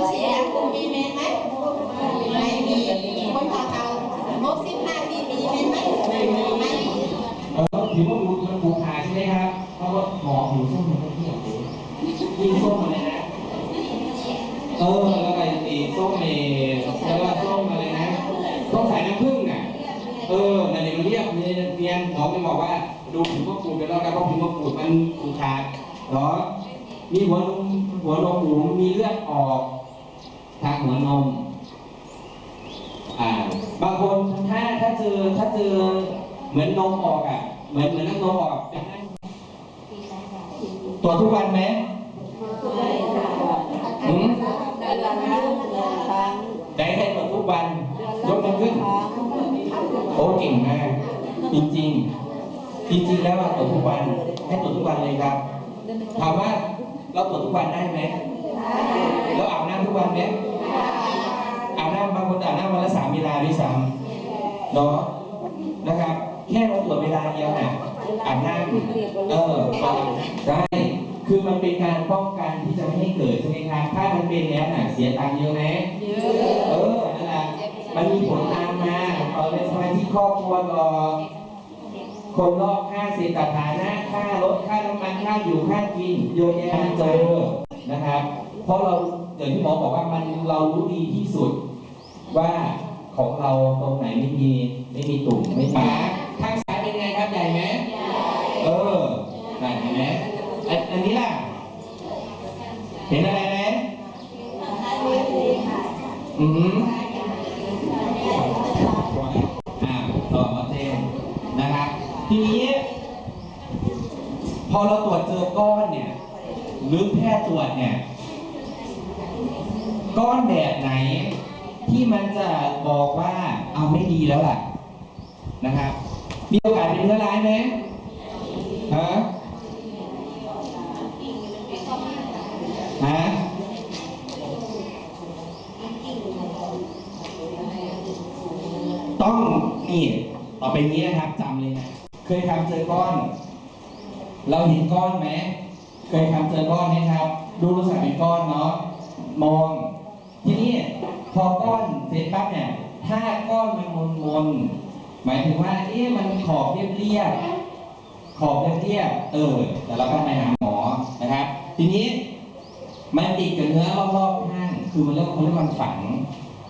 คนฉีดยาคุมมีเมนไหมไม่มีคนต่อเตาหกสิบห้าปีมีเมนไหมไม่มีไม่มีเออถือว่ามันมันผูขาดใช่ไหมครับเพราะว่าหมอหูส้มมันก็เที่ยวเลยยิงส้มอะไรนะเออแล้วก็ตีส้มเมแล้วก็ส้มอะไรนะส้มสายน้ำผึ้งน่ะเออนั่นเองมันเรียกเรียนหมอจะบอกว่าดูผิวมะกรูดไปแล้วกันเพราะผิวมะกรูดมันผูขาดเหรอมีหัวนมหัวนมหูมีเลือดออก ทางหัวนมอ่าบางคนถ้าถ้าเจอถ้าเจอเหมือนนมออกอะ เหมือนเหมือนน้ำนมออกอะเป็นไงตรวจทุกวันไหมหืมได้ให้ตรวจทุกวัน ยกมือขึ้น โอ้เก่งมากจริงๆ จริงๆแล้วอะตรวจทุกวันให้ตรวจทุกวันเลยครับถามว่าเราตรวจทุกวันได้ไหม เราอาบน้ำทุกวันไหม อาบน้ำบางคนอาบน้ำวันละสามเวลาด้วยซ้ำเนาะนะครับ แค่เราตรวจเวลาเดียวน่ะอาบน้ำเออได้ คือมันเป็นการป้องกันที่จะไม่ให้เกิดใช่ไหมครับถ้ามันเป็นแล้วน่ะเสียตังค์เยอะไหมเออนั่นแหละมันมีผลตามมาต่อในสมาชิกครอบครัวต่อคนรอบค่าเศรษฐฐานะค่ารถค่าน้ำมันค่าอยู่ค่ากินเยอะแยะเจอนะครับ เพราะเรา อย่างที่หมอบอกว่ามันเรารู้ดีที่สุดว่าของเราตรงไหนไม่มีไม่มีตุ่มไม่มีข้างซ้ายเป็นไงครับใหญ่ไหมเออนั่นเห็นไหมอันอันนี้ล่ะ เห็นอะไรไหมอือหืออ่าต่อมาเทนนะครับ ทีนี้พอเราตรวจเจอก้อนเนี่ยหรือแพทย์ตรวจเนี่ย ก้อนแบบไหน ที่มันจะบอกว่าเอาไม่ดีแล้วล่ะนะครับ มีโอกาสเป็นเนื้อร้ายไหมฮะฮะต้องนี่ต่อไปนี้นะครับจำเลยนะเคยทำเจอก้อน เราเห็นก้อนไหมเคยทำเจอก้อนไหมครับ ดูลักษณะเป็นก้อนเนาะมอง ทีนี้พอก้อนเสร็จปั๊บเนี่ย ถ้าก้อนมันมนมนหมายถึงว่าเอ๊ะมันขอบเรียบเรียบขอบเรียบเรียบเออ แต่เราก็ไปหาหมอนะครับ ทีนี้มันติดกับเนื้อรอบๆข้างคือมันเรียกเขาเรียกว่ามันฝัง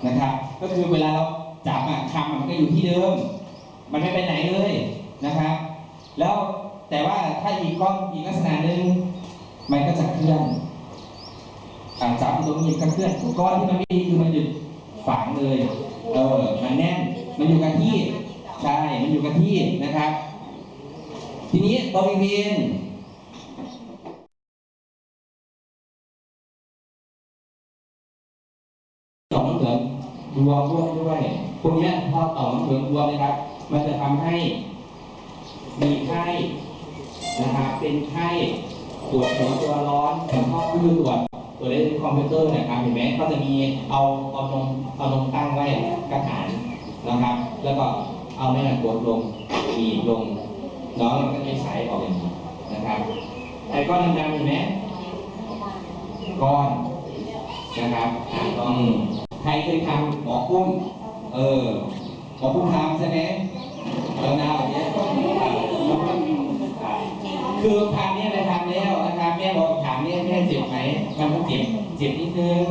นะครับ ก็คือเวลาเราจับอะคำอะมันก็อยู่ที่เดิม มันไม่ไปไหนเลยนะครับ แล้วแต่ว่าถ้าอีกก้อนอีกลักษณะหนึ่งมันก็จะเคลื่อน่าจับตรงนี้ก็เคลื่อนก้อนที่มันไม่ดีคือมันหยุดฝังเลย เออ มันแน่น มันอยู่กับที่ ใช่ มันอยู่กับที่นะครับ ทีนี้บริเวณต่อมน้ำเหลืองรวมร่วมด้วยพวกนี้พอต่อมน้ำเหลืองรวมนะครับ มันจะทำให้มีไข้นะครับ เป็นไข้ปวดหัวตัวร้อนแล้วก็คือตรวจ ตัวเลขในคอมพิวเตอร์เนะครับเห็นไหมก็จะมีเอาเอานมเอานมตั้งไว้กระถานนะครับ แล้วก็เอาแม่นกดลงบีบลงน้องมันก็จะใช้ออกอย่างนี้นะครับไอ้ก้อนดำๆเห็นไหมก้อนนะครับอะต้องใครเคยทำหมอคุ้มเออหมอคุ้มทำใช่ไหมเออนาแบบนี้ก็อ่าอ่าคือทำเนี่ยนะทำแล้วนะครับ แม่บอกถามเนี่ยแม่เจ็บไหมมันก็เจ็บเจ็บนิดนึง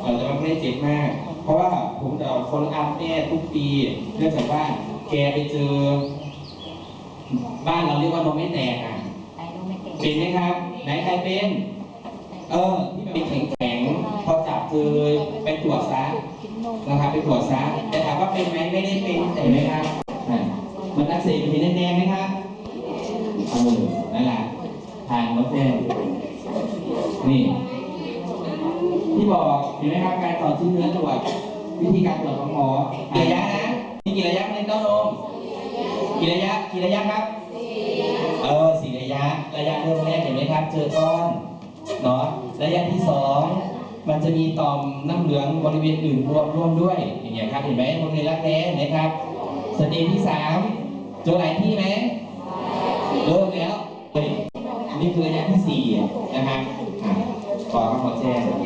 แต่มันไม่ได้เจ็บมาก เพราะว่าผมจะคนอัพแม่ทุกปีเนื่องจากว่าแกไปเจอ บ้านเราเรียกว่านมไม่แตกอะเป็นไหมครับ ไหนใครเป็น เออที่เป็นแข็งแข็งๆพอจับเจอไปตรวจซะนะครับไปตรวจซะแต่ถามว่าเป็นไหมไม่ได้เป็นเห็นไหมครับอ่มันอักเสบเป็นแดงๆไหมครับเออนั่นแหละทานมดแดง อดชิ้นเนื้อตรวจวิธีการตรวจของหมอระยะนะมีกี่ระยะในเต้านมกี่ระยะกี่ระยะครับเออสี่ระยะ ระยะเริ่มแรกเห็นไหมครับ เจอก้อนเนาะระยะที่สองมันจะมีตอมน้ำเหลืองบริเวณอื่นรวมร่วมด้วยอย่างเงี้ยครับเห็นไหมบริเวณรักแร้เห็นไหมครับสเตจที่สามเจอหลายที่ไหมเริ่มแล้วนี่คือระยะที่สี่นะครับขอคำขอแจ้ง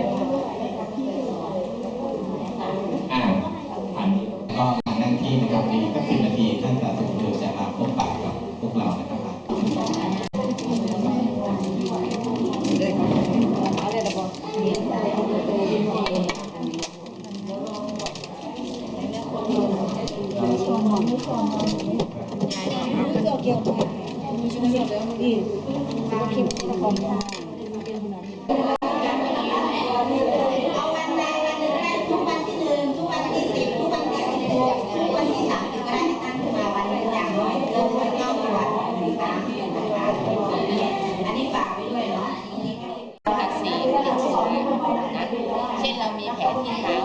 มีแผลที่เา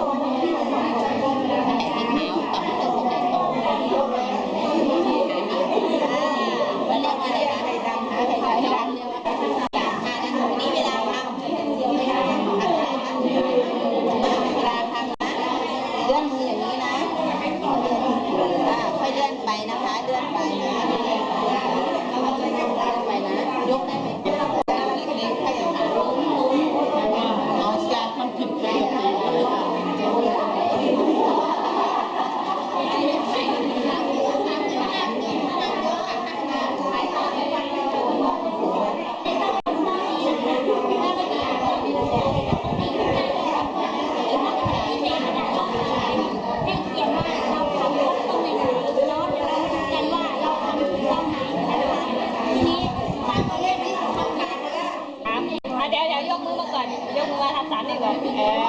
Amen.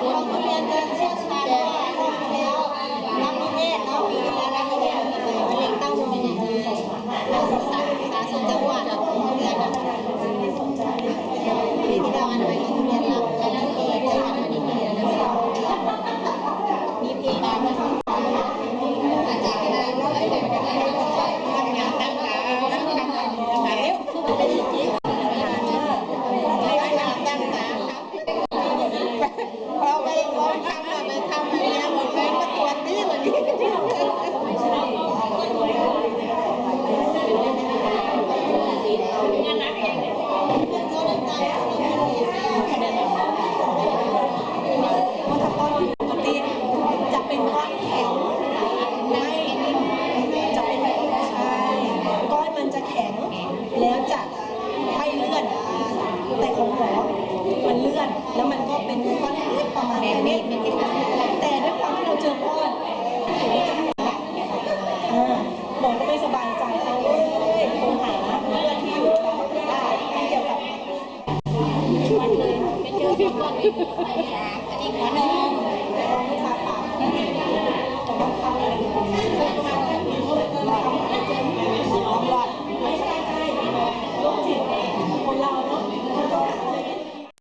อันนี้ขอนม